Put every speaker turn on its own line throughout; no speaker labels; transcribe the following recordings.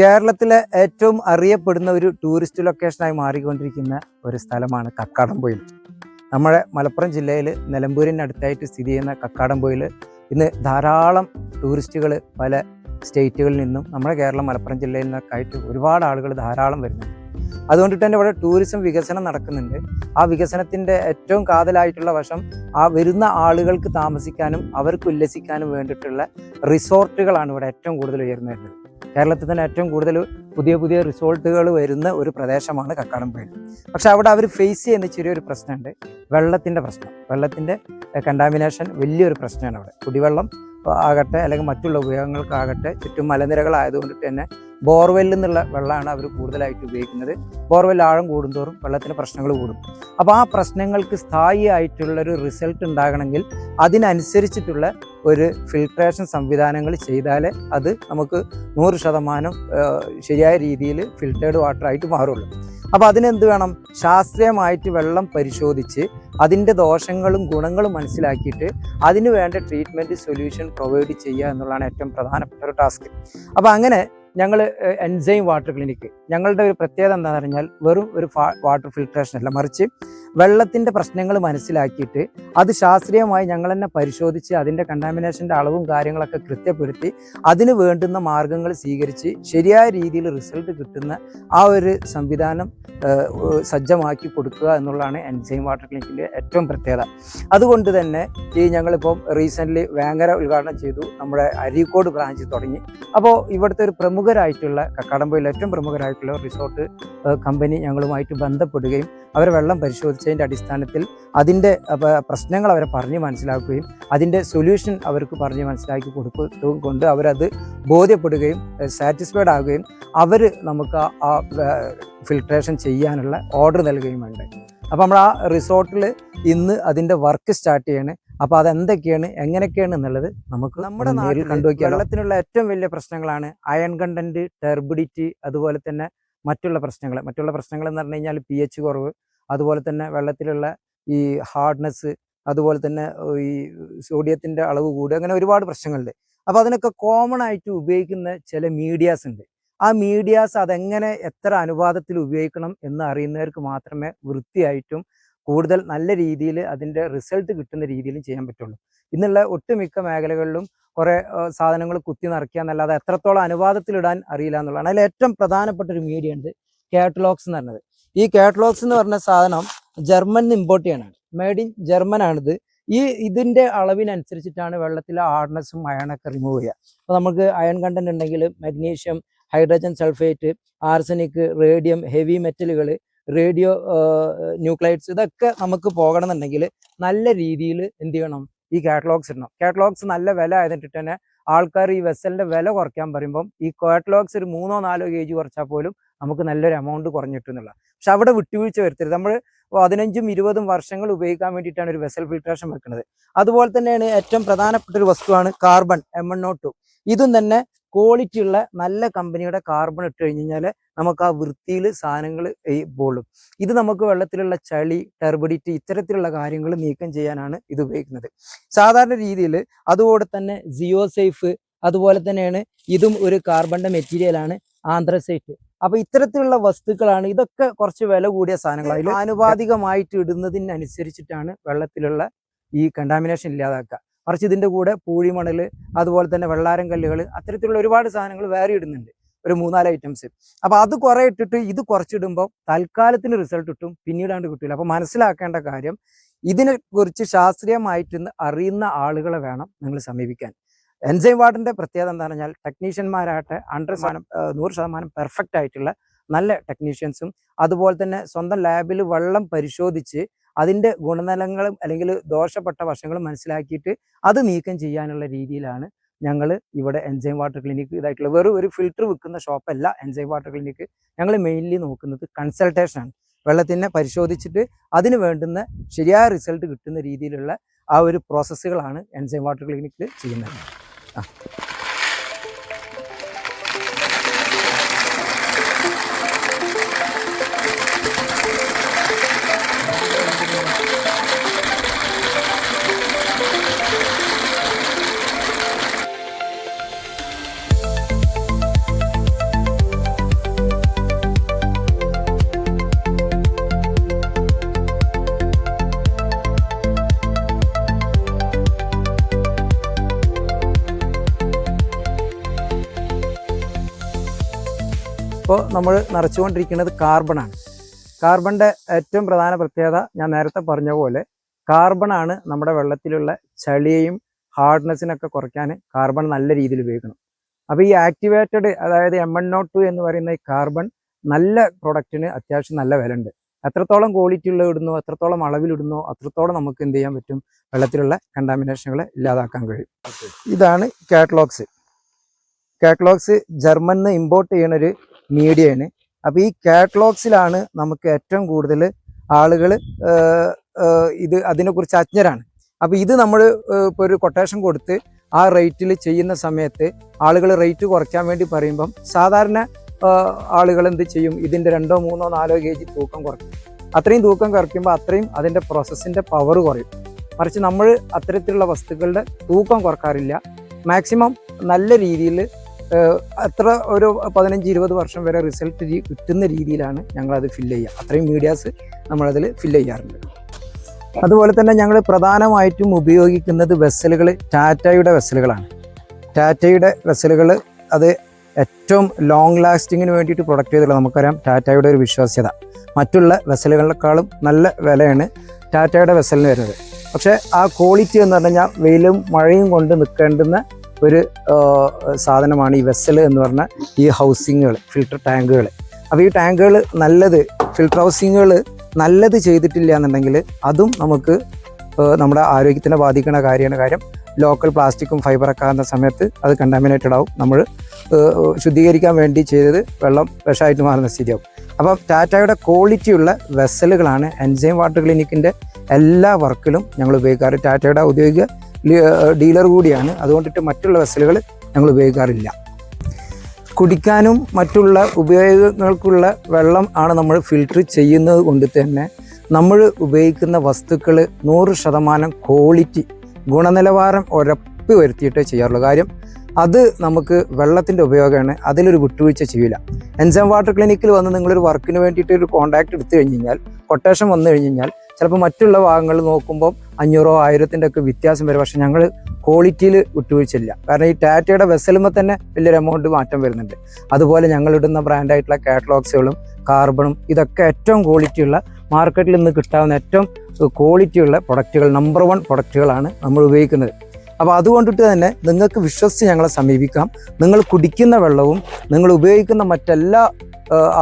കേരളത്തിലെ ഏറ്റവും അറിയപ്പെടുന്ന ഒരു ടൂറിസ്റ്റ് ലൊക്കേഷനായി മാറിക്കൊണ്ടിരിക്കുന്ന ഒരു സ്ഥലമാണ് കക്കാടംപൊയിൽ. നമ്മുടെ മലപ്പുറം ജില്ലയിൽ നിലമ്പൂരിനടുത്തായിട്ട് സ്ഥിതി ചെയ്യുന്ന കക്കാടംപൊയിൽ ഇന്ന് ധാരാളം ടൂറിസ്റ്റുകൾ പല സ്റ്റേറ്റുകളിൽ നിന്നും നമ്മുടെ കേരളം മലപ്പുറം ജില്ലയിൽ നിന്നൊക്കെ ആയിട്ട് ഒരുപാട് ആളുകൾ ധാരാളം വരുന്നുണ്ട്. അതുകൊണ്ട് തന്നെ ഇവിടെ ടൂറിസം വികസനം നടക്കുന്നുണ്ട്. ആ വികസനത്തിന്റെ ഏറ്റവും കാതലായിട്ടുള്ള വശം ആ വരുന്ന ആളുകൾക്ക് താമസിക്കാനും അവർക്ക് ഉല്ലസിക്കാനും വേണ്ടിയിട്ടുള്ള റിസോർട്ടുകളാണ് ഇവിടെ ഏറ്റവും കൂടുതൽ ഉയർന്നു വരുന്നത്. കേരളത്തിൽ തന്നെ ഏറ്റവും കൂടുതൽ പുതിയ പുതിയ റിസോർട്ടുകൾ വരുന്ന ഒരു പ്രദേശമാണ് കക്കാടംപൊയിൽ പക്ഷെ അവിടെ അവർ ഫേസ് ചെയ്യുന്ന ചെറിയൊരു പ്രശ്നമുണ്ട്. വെള്ളത്തിന്റെ പ്രശ്നം. വെള്ളത്തിന്റെ കണ്ടാമിനേഷൻ വലിയൊരു പ്രശ്നമാണ് അവിടെ. കുടിവെള്ളം ആകട്ടെ അല്ലെങ്കിൽ മറ്റുള്ള ഉപയോഗങ്ങൾക്കാകട്ടെ ചുറ്റും മലനിരകളായതുകൊണ്ട് തന്നെ ബോർവെല്ലിൽ നിന്നുള്ള വെള്ളമാണ് അവർ കൂടുതലായിട്ട് ഉപയോഗിക്കുന്നത്. ബോർവെൽ ആഴം കൂടുന്തോറും വെള്ളത്തിന് പ്രശ്നങ്ങൾ കൂടും. അപ്പോൾ ആ പ്രശ്നങ്ങൾക്ക് സ്ഥായി ആയിട്ടുള്ളൊരു റിസൾട്ട് ഉണ്ടാകണമെങ്കിൽ അതിനനുസരിച്ചിട്ടുള്ള ഒരു ഫിൽട്രേഷൻ സംവിധാനങ്ങൾ ചെയ്താലേ അത് നമുക്ക് നൂറ് ശതമാനം ശരിയായ രീതിയിൽ ഫിൽറ്റേർഡ് വാട്ടറായിട്ട് മാറുള്ളൂ. അപ്പോൾ അതിനെന്ത് വേണം? ശാസ്ത്രീയമായിട്ട് വെള്ളം പരിശോധിച്ച് അതിന്റെ ദോഷങ്ങളും ഗുണങ്ങളും മനസ്സിലാക്കിയിട്ട് അതിന് വേണ്ട ട്രീറ്റ്മെന്റ് സൊല്യൂഷൻ പ്രൊവൈഡ് ചെയ്യുക എന്നുള്ളതാണ് ഏറ്റവും പ്രധാനപ്പെട്ട ഒരു ടാസ്ക്. അപ്പോൾ അങ്ങനെ ഞങ്ങൾ എൻസൈം വാട്ടർ ക്ലിനിക്ക് ഞങ്ങളുടെ ഒരു പ്രത്യേകത എന്താണെന്ന് പറഞ്ഞാൽ വെറും ഒരു വാട്ടർ ഫിൽട്രേഷൻ അല്ല. മറിച്ച് വെള്ളത്തിന്റെ പ്രശ്നങ്ങൾ മനസ്സിലാക്കിയിട്ട് അത് ശാസ്ത്രീയമായി ഞങ്ങൾ തന്നെ പരിശോധിച്ച് അതിന്റെ കണ്ടാമിനേഷന്റെ അളവും കാര്യങ്ങളൊക്കെ കൃത്യപ്പെടുത്തി അതിന് വേണ്ടുന്ന മാർഗങ്ങൾ സ്വീകരിച്ച് ശരിയായ രീതിയിൽ റിസൾട്ട് കിട്ടുന്ന ആ ഒരു സംവിധാനം സജ്ജമാക്കി കൊടുക്കുക എന്നുള്ളതാണ് എൻസൈം വാട്ടർ ക്ലിനിക്കിന്റെ ഏറ്റവും പ്രത്യേകത. അതുകൊണ്ട് തന്നെ ഈ ഞങ്ങളിപ്പം റീസെന്റ്ലി വേങ്ങര ഉദ്ഘാടനം ചെയ്തു നമ്മുടെ അരീക്കോട് ബ്രാഞ്ച് തുടങ്ങി. അപ്പോൾ ഇവിടുത്തെ ഒരു പ്രമുഖരായിട്ടുള്ള കക്കാടമ്പയിൽ ഏറ്റവും പ്രമുഖരായിട്ടുള്ള റിസോർട്ട് കമ്പനി ഞങ്ങളുമായിട്ട് ബന്ധപ്പെടുകയും അവരെ വെള്ളം പരിശോധിച്ചതിന്റെ അടിസ്ഥാനത്തിൽ അതിന്റെ പ്രശ്നങ്ങൾ അവരെ പറഞ്ഞ് മനസ്സിലാക്കുകയും അതിന്റെ സൊല്യൂഷൻ അവർക്ക് പറഞ്ഞ് മനസ്സിലാക്കി കൊടുക്കും കൊണ്ട് അവരത് ബോധ്യപ്പെടുകയും സാറ്റിസ്ഫൈഡ് ആകുകയും അവർ നമുക്ക് ആ- ആ ഫിൽട്രേഷൻ ചെയ്യാനുള്ള ഓർഡർ നൽകുകയും വേണ്ട അപ്പോൾ നമ്മൾ ആ റിസോർട്ടിൽ ഇന്ന് അതിന്റെ വർക്ക് സ്റ്റാർട്ട് ചെയ്യണേ. അപ്പോൾ അതെന്തൊക്കെയാണ് എങ്ങനെയൊക്കെയാണ് എന്നുള്ളത് നമുക്ക് നമ്മുടെ നാട്ടിൽ കണ്ടുപോയി വെള്ളത്തിനുള്ള ഏറ്റവും വലിയ പ്രശ്നങ്ങളാണ് അയൺ കണ്ടന്റ് ടെർബിഡിറ്റി അതുപോലെ തന്നെ മറ്റുള്ള പ്രശ്നങ്ങൾ. മറ്റുള്ള പ്രശ്നങ്ങൾ എന്ന് പറഞ്ഞു കഴിഞ്ഞാൽ പി എച്ച് കുറവ് അതുപോലെ തന്നെ വെള്ളത്തിലുള്ള ഈ ഹാർഡ്നെസ് അതുപോലെ തന്നെ ഈ സോഡിയത്തിന്റെ അളവ് കൂടുക അങ്ങനെ ഒരുപാട് പ്രശ്നങ്ങളുണ്ട്. അപ്പോൾ അതിനൊക്കെ കോമൺ ആയിട്ട് ഉപയോഗിക്കുന്ന ചില മീഡിയാസ് ഉണ്ട്. ആ മീഡിയാസ് അതെങ്ങനെ എത്ര അനുപാതത്തിൽ ഉപയോഗിക്കണം എന്ന് അറിയുന്നവർക്ക് മാത്രമേ വൃത്തിയായിട്ടും കൂടുതൽ നല്ല രീതിയിൽ അതിന്റെ റിസൾട്ട് കിട്ടുന്ന രീതിയിലും ചെയ്യാൻ പറ്റുള്ളൂ. ഇന്നുള്ള ഒട്ടുമിക്ക മേഖലകളിലും കുറേ സാധനങ്ങൾ കുത്തി നിറയ്ക്കുക എന്നല്ലാതെ എത്രത്തോളം അനുപാതത്തിലിടാൻ അറിയില്ല എന്നുള്ളതാണ്. അതിൽ ഏറ്റവും പ്രധാനപ്പെട്ട ഒരു മീഡിയ ഉണ്ട് കാറ്റലോഗ്സ് എന്ന് പറഞ്ഞത്. ഈ കാറ്റലോഗ്സ് എന്ന് പറഞ്ഞ സാധനം ജർമ്മനിൽ ഇമ്പോർട്ട് ചെയ്യണതാണ് മെയ്ഡ് ഇൻ ജർമ്മൻ ആണിത്. ഈ ഇതിന്റെ അളവിനനുസരിച്ചിട്ടാണ് വെള്ളത്തിലെ ഹാർഡ്നെസ്സും അയണൊക്കെ റിമൂവ് ചെയ്യുക. അപ്പോൾ നമുക്ക് അയൺ കണ്ടന്റ് ഉണ്ടെങ്കിൽ magnesium hydrogen sulphate arsenic radium heavy മെറ്റലുകൾ radio nuclides ഇതൊക്കെ നമുക്ക് പോകണമെന്നുണ്ടെങ്കിൽ നല്ല രീതിയിൽ എന്ത് ചെയ്യണം? ഈ കാറ്റലോഗ്സ് ഇടണം. കാറ്റലോഗ്സ് നല്ല വില ആയതിട്ട് തന്നെ ആൾക്കാർ ഈ വെസലിന്റെ വില കുറയ്ക്കാൻ പറയുമ്പം ഈ കാറ്റലോഗ്സ് ഒരു മൂന്നോ നാലോ കെ ജി കുറച്ചാൽ പോലും നമുക്ക് നല്ലൊരു എമൗണ്ട് കുറഞ്ഞിട്ടുന്നുള്ള പക്ഷെ അവിടെ വിട്ടുവീഴ്ച വരുത്തരുത്. നമ്മൾ പതിനഞ്ചും ഇരുപതും വർഷങ്ങൾ ഉപയോഗിക്കാൻ വേണ്ടിയിട്ടാണ് ഒരു വെസൽ ഫിൽട്രേഷൻ വെക്കുന്നത്. അതുപോലെ തന്നെയാണ് ഏറ്റവും പ്രധാനപ്പെട്ട ഒരു വസ്തുവാണ് കാർബൺ എം ഒ ടു ഇതും തന്നെ ക്വാളിറ്റി ഉള്ള നല്ല കമ്പനിയുടെ കാർബൺ ഇട്ട് കഴിഞ്ഞ് കഴിഞ്ഞാൽ നമുക്ക് ആ വൃത്തിയിൽ സാധനങ്ങൾ പോളും. ഇത് നമുക്ക് വെള്ളത്തിലുള്ള ചളി ടെർബിഡിറ്റി ഇത്തരത്തിലുള്ള കാര്യങ്ങൾ നീക്കം ചെയ്യാനാണ് ഇത് ഉപയോഗിക്കുന്നത്. സാധാരണ രീതിയിൽ അതുകൂടെ തന്നെ ജിയോ സേഫ് അതുപോലെ തന്നെയാണ് ഇതും ഒരു കാർബണിന്റെ മെറ്റീരിയലാണ് ആന്ത്രസൈറ്റ് അപ്പൊ ഇത്തരത്തിലുള്ള വസ്തുക്കളാണ് ഇതൊക്കെ കുറച്ച് വില കൂടിയ സാധനങ്ങളാണ് ആനുപാതികമായിട്ട് ഇടുന്നതിനനുസരിച്ചിട്ടാണ് വെള്ളത്തിലുള്ള ഈ കണ്ടാമിനേഷൻ ഇല്ലാതാക്കുക. മറിച്ച് ഇതിന്റെ കൂടെ പൂഴിമണൽ അതുപോലെ തന്നെ വെള്ളാരം കല്ലുകൾ അത്തരത്തിലുള്ള ഒരുപാട് സാധനങ്ങൾ വേറെ ഇടുന്നുണ്ട്. ഒരു മൂന്നാൽ ഐറ്റംസ് അപ്പൊ അത് കുറെ ഇട്ടിട്ട് ഇത് കുറച്ചിടുമ്പോൾ തൽക്കാലത്തിന് റിസൾട്ട് കിട്ടും പിന്നീടാണ്ട് കിട്ടില്ല അപ്പോൾ മനസ്സിലാക്കേണ്ട കാര്യം ഇതിനെക്കുറിച്ച് ശാസ്ത്രീയമായിട്ട് അറിയുന്ന ആളുകളെ വേണം നിങ്ങൾ സമീപിക്കാൻ. എൻസൈം വാർഡിന്റെ പ്രത്യേകത എന്താ പറഞ്ഞാൽ ടെക്നീഷ്യന്മാരാകട്ടെ ഹൺഡ്രഡ് ശതമാനം നൂറ് ശതമാനം പെർഫെക്റ്റ് ആയിട്ടുള്ള നല്ല ടെക്നീഷ്യൻസും അതുപോലെ തന്നെ സ്വന്തം ലാബിൽ വെള്ളം പരിശോധിച്ച് അതിന്റെ ഗുണനിലങ്ങളും അല്ലെങ്കിൽ ദോഷപ്പെട്ട വശങ്ങളും മനസ്സിലാക്കിയിട്ട് അത് നീക്കം ചെയ്യാനുള്ള രീതിയിലാണ് ഞങ്ങൾ ഇവിടെ എൻജൈം വാട്ടർ ക്ലിനിക്ക് ഇതായിട്ടുള്ള വെറും ഒരു ഫിൽറ്റർ വിൽക്കുന്ന ഷോപ്പല്ല എൻജൈം വാട്ടർ ക്ലിനിക്ക് ഞങ്ങൾ മെയിൻലി നോക്കുന്നത് കൺസൾട്ടേഷൻ ആണ്. വെള്ളത്തിനെ പരിശോധിച്ചിട്ട് അതിന് വേണ്ടുന്ന ശരിയായ റിസൾട്ട് കിട്ടുന്ന രീതിയിലുള്ള ആ ഒരു പ്രോസസ്സുകളാണ് എൻസൈം വാട്ടർ ക്ലിനിക്കിൽ ചെയ്യുന്നത്. ആ. നമ്മൾ നിറച്ചുകൊണ്ടിരിക്കുന്നത് കാർബണാണ് കാർബണിന്റെ ഏറ്റവും പ്രധാന പ്രത്യേകത ഞാൻ നേരത്തെ പറഞ്ഞ പോലെ കാർബണാണ് നമ്മുടെ വെള്ളത്തിലുള്ള ചളിയെയും ഹാർഡ്നെസ്സിനൊക്കെ കുറയ്ക്കാൻ കാർബൺ നല്ല രീതിയിൽ ഉപയോഗിക്കണം. അപ്പോൾ ഈ ആക്ടിവേറ്റഡ് അതായത് എം എൻ നോട്ട് ടു എന്ന് പറയുന്ന ഈ കാർബൺ നല്ല പ്രൊഡക്റ്റിന് അത്യാവശ്യം നല്ല വില ഉണ്ട് എത്രത്തോളം ക്വാളിറ്റി ഉള്ള ഇടുന്നോ എത്രത്തോളം അളവിലിടുന്നോ അത്രത്തോളം നമുക്ക് എന്ത് ചെയ്യാൻ പറ്റും? വെള്ളത്തിലുള്ള കണ്ടാമിനേഷനുകളെ ഇല്ലാതാക്കാൻ കഴിയും. ഇതാണ് കാറ്റ്ലോഗ്സ് കാറ്റ്ലോഗ്സ് ജർമ്മനിൽ നിന്ന് ഇമ്പോർട്ട് ചെയ്യുന്ന ഒരു മീഡിയയാണ്. അപ്പോൾ ഈ കാറ്റലോഗ്സിലാണ് നമുക്ക് ഏറ്റവും കൂടുതൽ ആളുകൾ ഇത് അതിനെക്കുറിച്ച് അജ്ഞരാണ്. അപ്പോൾ ഇത് നമ്മൾ ഇപ്പോൾ ഒരു കൊട്ടേഷൻ കൊടുത്ത് ആ റേറ്റിൽ ചെയ്യുന്ന സമയത്ത് ആളുകൾ റേറ്റ് കുറയ്ക്കാൻ വേണ്ടി പറയുമ്പം സാധാരണ ആളുകൾ എന്ത് ചെയ്യും? ഇതിന്റെ രണ്ടോ മൂന്നോ നാലോ കെ ജി തൂക്കം കുറയ്ക്കും. അത്രയും തൂക്കം കുറയ്ക്കുമ്പോൾ അത്രയും അതിന്റെ പ്രോസസ്സിന്റെ പവർ കുറയും. മറിച്ച് നമ്മൾ അത്തരത്തിലുള്ള വസ്തുക്കളുടെ തൂക്കം കുറക്കാറില്ല. മാക്സിമം നല്ല രീതിയിൽ അത്ര ഒരു പതിനഞ്ച് ഇരുപത് വർഷം വരെ റിസൾട്ട് കിട്ടുന്ന രീതിയിലാണ് ഞങ്ങൾ അത് ഫില്ല് ചെയ്യുക. അത്രയും മീഡിയാസ് നമ്മളതിൽ ഫില്ല് ചെയ്യാറുണ്ട്. അതുപോലെ തന്നെ ഞങ്ങൾ പ്രധാനമായിട്ടും ഉപയോഗിക്കുന്നത് വെസലുകൾ ടാറ്റയുടെ വെസലുകളാണ്. ടാറ്റയുടെ വെസലുകൾ അത് ഏറ്റവും ലോങ് ലാസ്റ്റിങ്ങിന് വേണ്ടിയിട്ട് പ്രൊഡക്റ്റ് ചെയ്തുള്ള നമുക്കറിയാം ടാറ്റയുടെ ഒരു വിശ്വാസ്യത. മറ്റുള്ള വെസലുകളെക്കാളും നല്ല വിലയാണ് ടാറ്റയുടെ വെസലിന് വരുന്നത്. പക്ഷേ ആ ക്വാളിറ്റി എന്ന് പറഞ്ഞു കഴിഞ്ഞാൽ വെയിലും മഴയും കൊണ്ട് നിൽക്കേണ്ടുന്ന ഒരു സാധനമാണ് ഈ വെസ്സൽ എന്ന് പറഞ്ഞ ഈ ഹൗസിങ്ങുകൾ ഫിൽട്ടർ ടാങ്കുകൾ. അപ്പോൾ ഈ ടാങ്കുകൾ നല്ലത് ഫിൽട്ടർ ഹൗസിങ്ങുകൾ നല്ലത് ചെയ്തിട്ടില്ല എന്നുണ്ടെങ്കിൽ അതും നമുക്ക് നമ്മുടെ ആരോഗ്യത്തിനെ ബാധിക്കുന്ന കാര്യമാണ്. കാര്യം ലോക്കൽ പ്ലാസ്റ്റിക്കും ഫൈബറൊക്കെ ആകുന്ന സമയത്ത് അത് കണ്ടാമിനേറ്റഡ് ആവും. നമ്മൾ ശുദ്ധീകരിക്കാൻ വേണ്ടി ചെയ്തത് വെള്ളം വിഷമായിട്ട് മാറുന്ന സ്ഥിതിയാവും. അപ്പം ടാറ്റയുടെ ക്വാളിറ്റിയുള്ള വെസലുകളാണ് എൻസൈം വാട്ടർ ക്ലിനിക്കിന്റെ എല്ലാ വർക്കിലും ഞങ്ങൾ ഉപയോഗിക്കാറ്. ടാറ്റയുടെ ഔദ്യോഗിക ഡീലർ കൂടിയാണ്. അതുകൊണ്ടിട്ട് മറ്റുള്ള വെസലുകൾ ഞങ്ങൾ ഉപയോഗിക്കാറില്ല. കുടിക്കാനും മറ്റുള്ള ഉപയോഗങ്ങൾക്കുള്ള വെള്ളം ആണ് നമ്മൾ ഫിൽട്ടർ ചെയ്യുന്നത് കൊണ്ട് തന്നെ നമ്മൾ ഉപയോഗിക്കുന്ന വസ്തുക്കൾ നൂറ് ശതമാനം ക്വാളിറ്റി ഗുണനിലവാരം ഉറപ്പ് വരുത്തിയിട്ടേ ചെയ്യാറുള്ളൂ. കാര്യം അത് നമുക്ക് വെള്ളത്തിന്റെ ഉപയോഗമാണ്. അതിലൊരു വിട്ടുവീഴ്ച ചെയ്യില്ല എൻസം വാട്ടർ ക്ലിനിക്കിൽ വന്ന് നിങ്ങളൊരു വർക്കിന് വേണ്ടിയിട്ട് ഒരു കോൺടാക്ട് എടുത്തു കഴിഞ്ഞ് കഴിഞ്ഞാൽ കൊട്ടേഷൻ വന്നു കഴിഞ്ഞ് കഴിഞ്ഞാൽ ചിലപ്പോൾ മറ്റുള്ള ഭാഗങ്ങൾ നോക്കുമ്പോൾ അഞ്ഞൂറോ ആയിരത്തിന്റെ ഒക്കെ വ്യത്യാസം വരും. പക്ഷെ ഞങ്ങൾ ക്വാളിറ്റിയിൽ വിട്ടുവീഴ്ചയില്ല. കാരണം ഈ ടാറ്റയുടെ വെസലുമ്പോൾ തന്നെ വലിയൊരു എമൗണ്ട് മാറ്റം വരുന്നുണ്ട്. അതുപോലെ ഞങ്ങൾ ഇടുന്ന ബ്രാൻഡായിട്ടുള്ള കാറ്റലോഗ്സുകളും കാർബണും ഇതൊക്കെ ഏറ്റവും ക്വാളിറ്റിയുള്ള മാർക്കറ്റിൽ നിന്ന് കിട്ടാവുന്ന ഏറ്റവും ക്വാളിറ്റിയുള്ള പ്രൊഡക്റ്റുകൾ നമ്പർ വൺ പ്രൊഡക്റ്റുകളാണ് നമ്മൾ ഉപയോഗിക്കുന്നത്. അപ്പോൾ അതുകൊണ്ടിട്ട് തന്നെ നിങ്ങൾക്ക് വിശ്വസിച്ച് ഞങ്ങളെ സമീപിക്കാം. നിങ്ങൾ കുടിക്കുന്ന വെള്ളവും നിങ്ങൾ ഉപയോഗിക്കുന്ന മറ്റെല്ലാ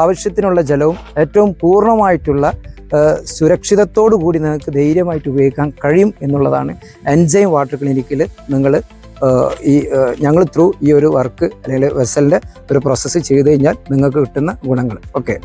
ആവശ്യത്തിനുള്ള ജലവും ഏറ്റവും പൂർണമായിട്ടുള്ള സുരക്ഷിതത്തോടു കൂടി നിങ്ങൾക്ക് ധൈര്യമായിട്ട് ഉപയോഗിക്കാൻ കഴിയും എന്നുള്ളതാണ് എൻജൈം വാട്ടർ ക്ലിനിക്കിൽ നിങ്ങൾ ഈ ഞങ്ങൾ ത്രൂ ഈ ഒരു വർക്ക് അല്ലെങ്കിൽ വെസലിന്റെ ഒരു പ്രോസസ്സ് ചെയ്ത് കഴിഞ്ഞാൽ നിങ്ങൾക്ക് കിട്ടുന്ന ഗുണങ്ങൾ ഓക്കെ.